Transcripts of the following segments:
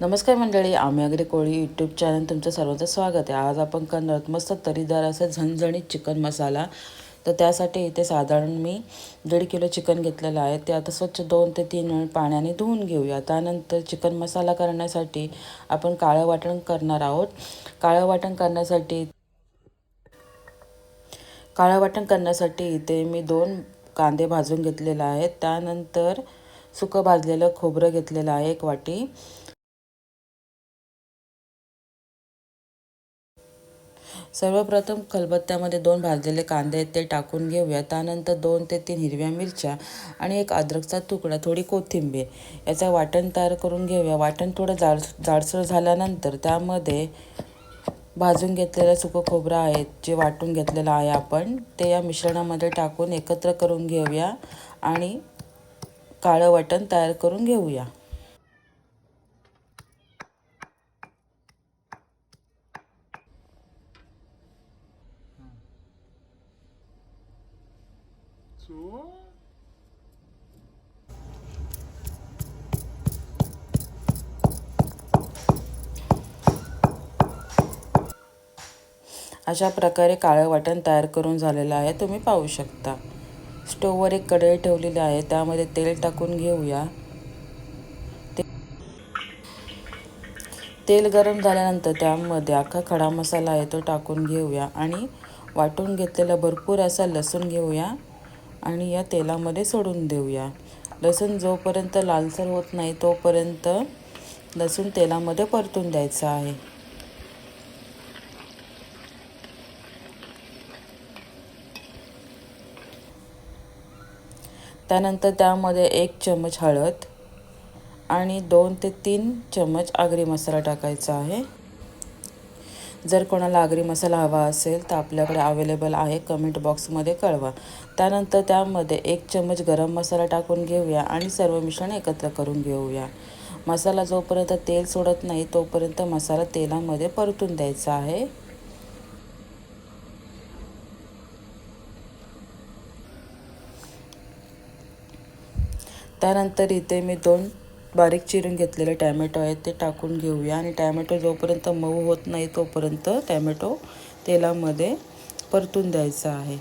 नमस्कार मंडळी आम्ही अगदी कोळी यूट्यूब चॅनल तुमचं सर्वांचं स्वागत आहे. आज आपण करणार मस्त तरीदार असं झणझणीत चिकन मसाला. तर त्यासाठी इथे साधारण मी दीड किलो चिकन घेतलेलं आहे. ते आता स्वच्छ दोन ते तीन वेळ पाण्याने धुवून घेऊया. त्यानंतर चिकन मसाला करण्यासाठी आपण काळं वाटण करणार आहोत. काळं वाटण करण्यासाठी काळं वाटण करण्यासाठी इथे मी दोन कांदे भाजून घेतलेले आहेत. त्यानंतर सुकं भाजलेलं खोबरं घेतलेलं आहे एक वाटी. सर्वप्रथम खलबत्त्यामध्ये दोन भाजलेले कांदे आहेत ते टाकून घेऊया त्यानंतर दोन ते तीन हिरव्या मिरच्या आणि एक अद्रकचा तुकडा थोडी कोथिंबीर. याचं वाटण तयार करून घेऊया. वाटण थोडं जाड जाडसर झाल्यानंतर त्यामध्ये भाजून घेतलेलं सुकं खोबरं आहे जे वाटून घेतलेलं आहे आपण ते या मिश्रणामध्ये टाकून एकत्र करून घेऊया आणि काळं वाटण तयार करून घेऊया. So. अशा प्रकारे काळं वाटण तयार करून झालेलं आहे. तुम्ही पाहू शकता. स्टोववर एक कढई ठेवलेली आहे. त्यामध्ये तेल टाकून घेऊया. ते तेल गरम झाल्यानंतर त्यामध्ये अख्खा खडा मसाला आहे तो टाकून घेऊया आणि वाटून घेतलेला भरपूर असा लसूण घेऊया. आणि या तेलामध्ये सोडून देऊया. लसूण जोपर्यंत लालसर होत नाही तोपर्यंत लसूण तेलामध्ये परतून द्यायचं आहे. त्यानंतर त्यामध्ये एक चमच हळद आणि दोन ते तीन चमच आगरी मसाला टाकायचा आहे. जर कोणाला आगरी मसाला हवा असेल तर आपल्याकडे अवेलेबल आहे. कमेंट बॉक्समध्ये कळवा. त्यानंतर त्यामध्ये एक चमच गरम मसाला टाकून घेऊया आणि सर्व मिश्रण एकत्र करून घेऊया. मसाला जोपर्यंत तेल सोडत नाही तोपर्यंत मसाला तेलामध्ये परतून द्यायचा आहे. त्यानंतर इथे मी दोन बारीक चिरून घेतलेले टॅमॅटो आहेत ते टाकून घेऊया. आणि टॅमॅटो जोपर्यंत मऊ होत नाही तोपर्यंत टॅमॅटो तेलामध्ये परतून द्यायचा आहे.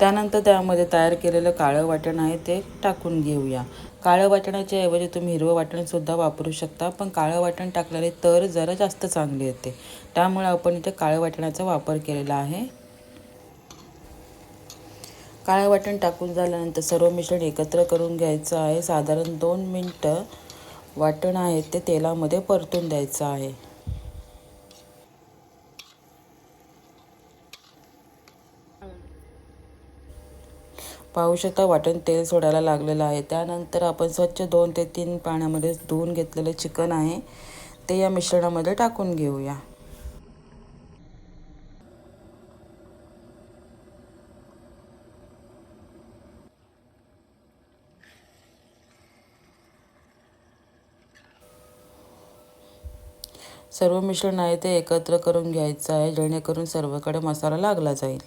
त्यानंतर त्यामध्ये तयार केलेलं काळं वाटण आहे ते टाकून घेऊया. काळं वाटणाच्या ऐवजी तुम्ही हिरवं वाटणसुद्धा वापरू शकता पण काळं वाटण टाकल्याने तर जरा जास्त चांगली येते. त्यामुळे आपण इथे काळं वाटणाचा वापर केलेला आहे. काळं वाटण टाकून झाल्यानंतर सर्व मिश्रण एकत्र करून घ्यायचं आहे. साधारण दोन मिनटं वाटण आहे ते तेलामध्ये परतून द्यायचं आहे. पाहू शकता वाटण तेल सोडायला लागलेलं आहे. त्यानंतर आपण स्वच्छ दोन ते तीन पाण्यामध्ये धुवून घेतलेलं चिकन आहे. ते या मिश्रणामध्ये टाकून घेऊया. सर्व मिश्रण आहे ते एकत्र करून घ्यायचं आहे जेणेकरून सर्वकडे मसाला लागला जाईल.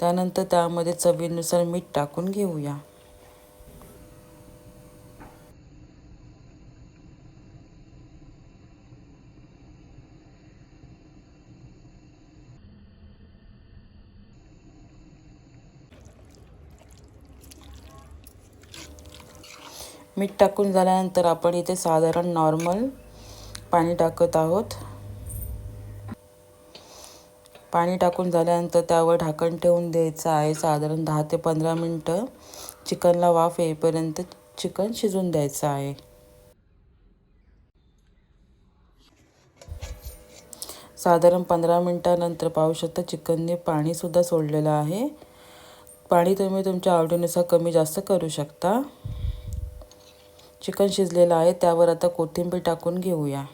त्यानंतर त्यामध्ये चवीनुसार मीठ टाकून घेऊया. मीठ टाकून झाल्यानंतर आपण इथे साधारण नॉर्मल पाणी टाकत आहोत. पाणी टाकून झाल्यानंतर त्यावर ढाकण ठेवून द्यायचं आहे. साधारण दहा ते पंधरा मिनटं चिकनला वाफ येईपर्यंत चिकन शिजून द्यायचं आहे. साधारण पंधरा मिनटानंतर पाहू शकता चिकनने पाणीसुद्धा सोडलेलं आहे. पाणी तुम्ही तुमच्या आवडीनुसार कमी जास्त करू शकता. चिकन शिजलेलं आहे. त्यावर आता कोथिंबीर टाकून घेऊया.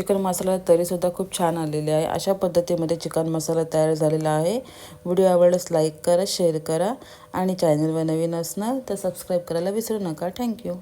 चिकन मसाला तरीसुद्धा खूप छान आलेली आहे. अशा पद्धतीमध्ये चिकन मसाला तयार झालेला आहे. व्हिडिओ आवडल्यास लाईक करा शेअर करा आणि चॅनलवर नवीन असणार तर सबस्क्राईब करायला विसरू नका. थँक्यू